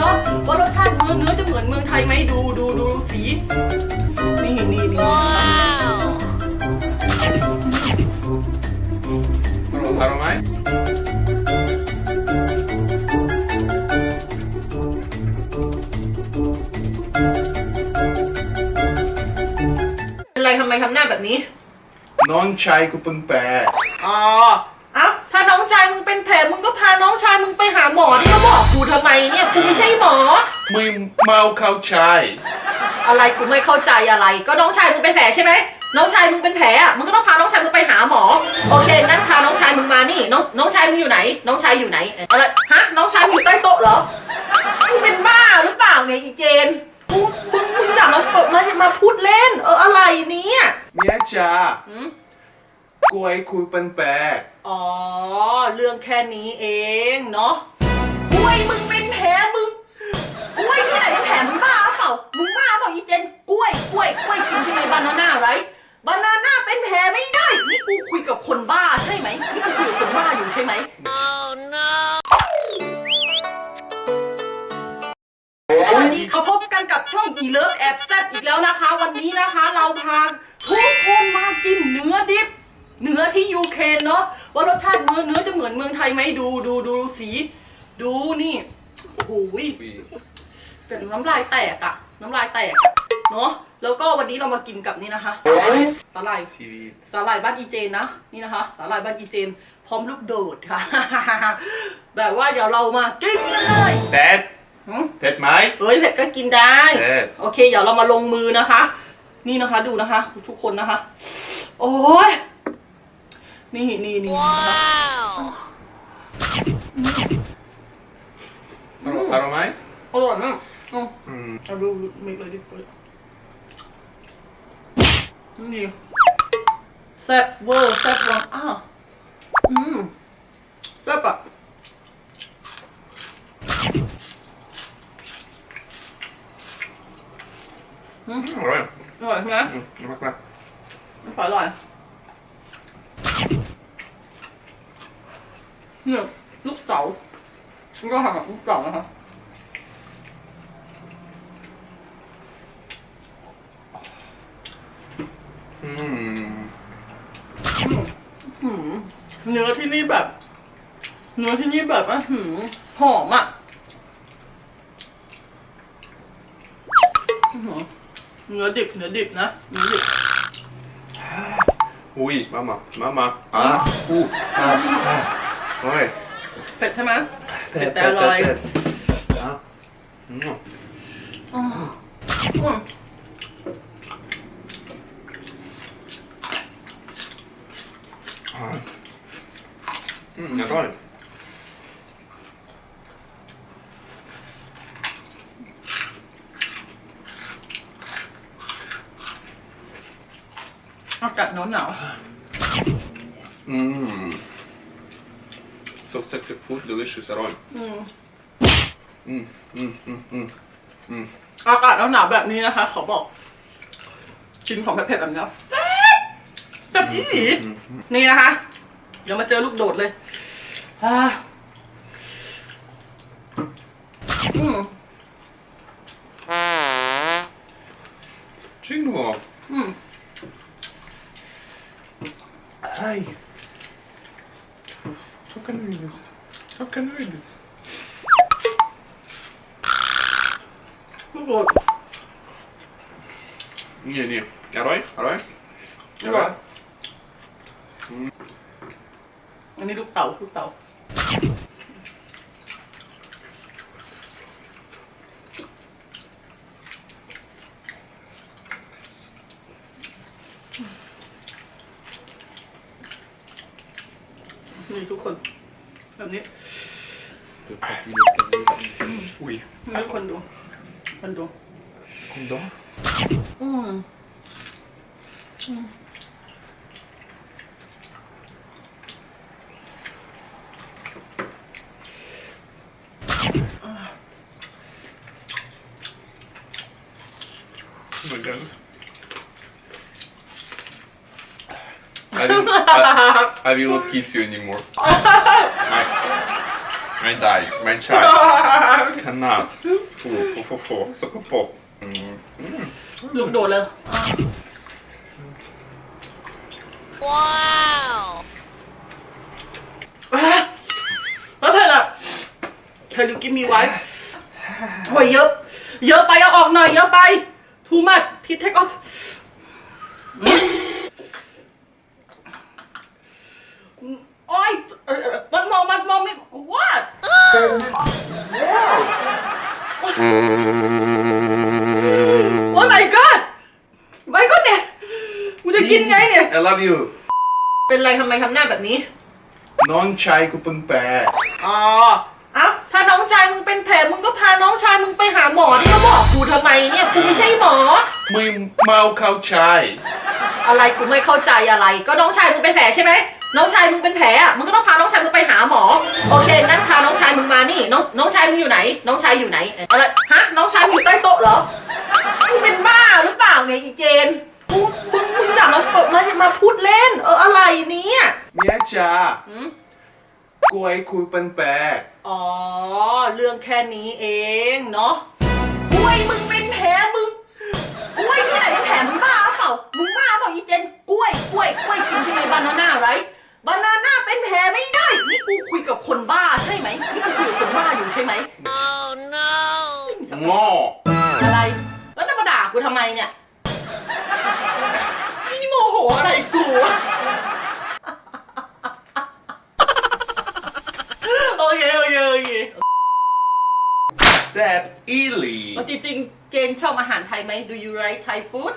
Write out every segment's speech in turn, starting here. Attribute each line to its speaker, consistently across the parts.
Speaker 1: เนาะว่ารสชาติเนื้อเนื้อจะเหมือนเมืองไทยไหมดูดูดูสี นี่นี่นี่
Speaker 2: อร่อยอร่อยไหม
Speaker 1: เป็นไรทำไมทำหน้าแบบนี้
Speaker 2: น้องชายกูเป็นแปร
Speaker 1: อ๋อ มึงเป็นแผลมึงก็พาน้องชายมึงไปหาหมอที่มาบอกกูทำไมเนี่ยกูไม่ใช่หมอ
Speaker 2: ไม่เมาเข้าใจ
Speaker 1: อะไรกูไม่เข้าใจอะไร ก็น้องชายมึงเป็นแผลใช่ไหมน้องชายมึงเป็นแผลอะมึงก็ต้องพาน้องชายมึงไปหาหมอ โอเคงั้นพาน้องชายมึงมานี่น้องน้องชายมึงอยู่ไหน น้องชายอยู่ไหนอะไรฮะน้องชายมึงอยู่ใต้โต๊ะเหรอมึงเป็นบ้าหรือเปล่าเนี่ยอีเจนกูมึงมึงอย่ามากดมาอย่ามาพูดเล่น เอออะไรเนี่ย
Speaker 2: เมียจ๋า
Speaker 1: หืม
Speaker 2: กล้วยคุยเป็นแปร
Speaker 1: อ๋อ เรื่องแค่นี้เองเนาะกล้วยมึงเป็นแผลมึงกล้วยที่ไหนเป็นแผลมึงบ้าเปล่า มึงบ้าเปล่าอีเจนกล้วยกล้วยกล้วยกินที่ไหนบานาน่าไรบานาน่าเป็นแผลไม่ได้ นี่กูคุยกับคนบ้าใช่ไหมนี่กูคุยกับคนบ้าอยู่ใช่ไหมสวัสดีค่ะพบกันกับช่องอีเลิฟแอบแซบอีกแล้วนะคะ วันนี้นะคะ เราพาทุกคนมากินเนื้อดิบ เนื้อที่ยูเครนเนาะว่ารสชาติเนื้อเนื้อจะเหมือนเมืองไทยไหมดูดูดูสี ดูนี่โอ้โหแต่น้ำลายแตกอะน้ำลายแตกอะเนาะแล้วก็วันนี้เรามากินกับนี่นะคะสาหร่ายสาหร่าย
Speaker 2: ชีวิต
Speaker 1: สาหร่ายบ้านอีเจนนะนี่นะคะสาหร่ายบ้านอีเจน พร้อมลูกโดดค่ะ แบบว่าเดี๋ยวเรามากินกันเลย
Speaker 2: เผ็ด
Speaker 1: หืม
Speaker 2: เผ็ดไหม
Speaker 1: เฮ้ยเผ็ดก็กินได้
Speaker 2: เผ็ด
Speaker 1: โอเคเดี๋ยวเรามาลงมือนะคะ นี่นะคะดูนะคะ ทุกคนนะคะ โอ้ย นี่นี่นี่นะคะ
Speaker 2: อร่อยอร่อยไหม
Speaker 1: อร่อยมากเอา
Speaker 2: อืม
Speaker 1: เอาดูมิกเลยดิเฟิร์สนี่แซ่บเวอร์แซ่บวังอ้าวอืมแซ่บอะอืม
Speaker 2: อร่อย
Speaker 1: อร่อยใช่ไหม
Speaker 2: อืมมากมาก
Speaker 1: ไม่ค่อยอร่อย เนี่ยลูกเต๋านี่ก็ทำแบบลูกเต๋านะคะ
Speaker 2: อืม
Speaker 1: หืมเนื้อที่นี่แบบ เนื้อที่นี่แบบอะหืมหอมอะหือเนื้อดิบ เนื้อดิบนะเนื้อดิบ
Speaker 2: อุ้ยมามามามาอะอู้อะ อะโอ้ย
Speaker 1: เผ็ดใช่ไหมเผ็ดแต่อร่อย
Speaker 2: เผ็ดอะอืม
Speaker 1: อ๋ออืม
Speaker 2: อะอืมอร่อย
Speaker 1: อากาศหนาวหนาว
Speaker 2: อืม so sexy food delicious อร่อย
Speaker 1: ๆอืม
Speaker 2: อืมอืมอืมอืมอืม
Speaker 1: อากาศหนาวๆแบบนี้นะคะเขาบอกกินของเผ็ดๆแบบนี้แซ่บแซ่บอีหลีนี่นะคะ เดี๋ยวมาเจอลูกโดดเลยอ่า
Speaker 2: How can I read this? How can I read this?
Speaker 1: ลูกโดด
Speaker 2: Nie, nie. Aroj? Aroj?
Speaker 1: อร่อยอันนี้ลูกเต่าลูกเต่า นี่ทุกคน แบบนี้
Speaker 2: Ui.
Speaker 1: นี่คนดู คนดู
Speaker 2: Kom då.
Speaker 1: อืมอืม
Speaker 2: Oh my god. I will, I, I will not kiss you anymore. Nej. ไม่ได้ไม่ใช่ขนาดฟูฟูฟูฟูสกปรกอืม
Speaker 1: ลูกโดดเลย
Speaker 3: Wow.
Speaker 1: อะไม่เผ็ดอะ Can you give me one โอ้ยเยอะ เยอะไปเอาออกหน่อย เยอะไป too much พี่ take off โอ้ยเอ่อมันมองมันมองไม่ what Oh my god my god เนี่ยกูจะกินไงเนี่ย
Speaker 4: I love you
Speaker 1: เป็นไรทำไมทำหน้าแบบนี้
Speaker 4: น้องชายกูเป็นแปร
Speaker 1: อ๋อ เอ้า ถ้าน้องชายมึงเป็นแผลมึงก็พาน้องชายมึงไปหาหมอที่มาบอกกูทำไมเนี่ย กูไม่ใช่หมอ
Speaker 4: ไม่เมาเข้าชาย
Speaker 1: อะไรกูไม่เข้าใจอะไร ก็น้องชายมึงเป็นแผลใช่ไหม น้องชายมึงเป็นแผลอะมึงก็ต้องพาน้องชายมึงไปหาหมอ โอเคงั้นพาน้องชายมึงมานี่ น้องน้องชายมึงอยู่ไหน น้องชายอยู่ไหนอะไรฮะ น้องชายมึงอยู่ใต้โต๊ะเหรอมึงเป็นบ้าหรือเปล่าเนี่ยอีเจนกูมึงมึงอย่ามากดมามาพูดเล่น เอออะไรเนี่ย
Speaker 4: เมียจ้า
Speaker 1: หืม
Speaker 4: กล้วยคุยเป็นแปร
Speaker 1: อ๋อ เรื่องแค่นี้เองเนาะกล้วยมึงเป็นแผลมึงกล้วยที่ไหนเป็นแผลมึงบ้าเปล่ามึงบ้าเปล่าอีเจนกล้วยกล้วยกล้วยกินที่ไหนบานาน่าไร บานาน่าเป็นแผลไม่ได้ นี่กูคุยกับคนบ้าใช่ไหมนี่กูคุยกับคนบ้าอยู่ใช่ไหม
Speaker 3: Oh no.
Speaker 4: งอ
Speaker 1: อะไร แล้วจะมาด่ากูทำไมเนี่ยนี่โมโหอะไรกูอะโอเคโอเคโอเค
Speaker 4: แซ่บอีหลี
Speaker 1: เอาจริงๆเจนชอบอาหารไทยไหม Do you like Thai food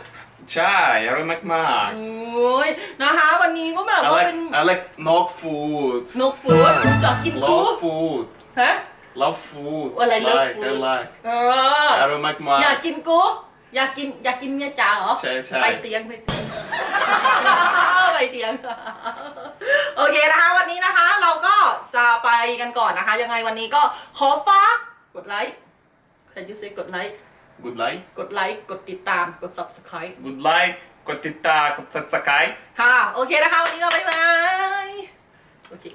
Speaker 4: ใช่อร่อยมาก
Speaker 1: โอ้ยนะคะ วันนี้ก็แบบ
Speaker 4: ๆ I
Speaker 1: ว่า
Speaker 4: like
Speaker 1: เป็น
Speaker 4: I like n o g food
Speaker 1: นกฟูดจะกินกู
Speaker 4: love food
Speaker 1: ฮะ
Speaker 4: love food
Speaker 1: อะไร love
Speaker 4: like I
Speaker 1: food
Speaker 4: like
Speaker 1: เออ
Speaker 4: อร่อยมาก
Speaker 1: อยากกินกูอยากกินอยากกินเมียจ๋าเหรอ
Speaker 4: ใช่ใช่
Speaker 1: ไปเตียงไปเตียง ไปเตียง โอเคนะคะ วันนี้นะคะเราก็จะไปกันก่อนนะคะ ยังไงวันนี้ก็ขอฝากกดไลค์ใครจะเซกดไลค์
Speaker 4: good like
Speaker 1: กดไลค์ กดติดตาม กด subscribe
Speaker 2: good like กดติดตามกด subscribe
Speaker 1: ค่ะ โอเคนะคะ วันนี้ก็บ๊ายบาย โอเค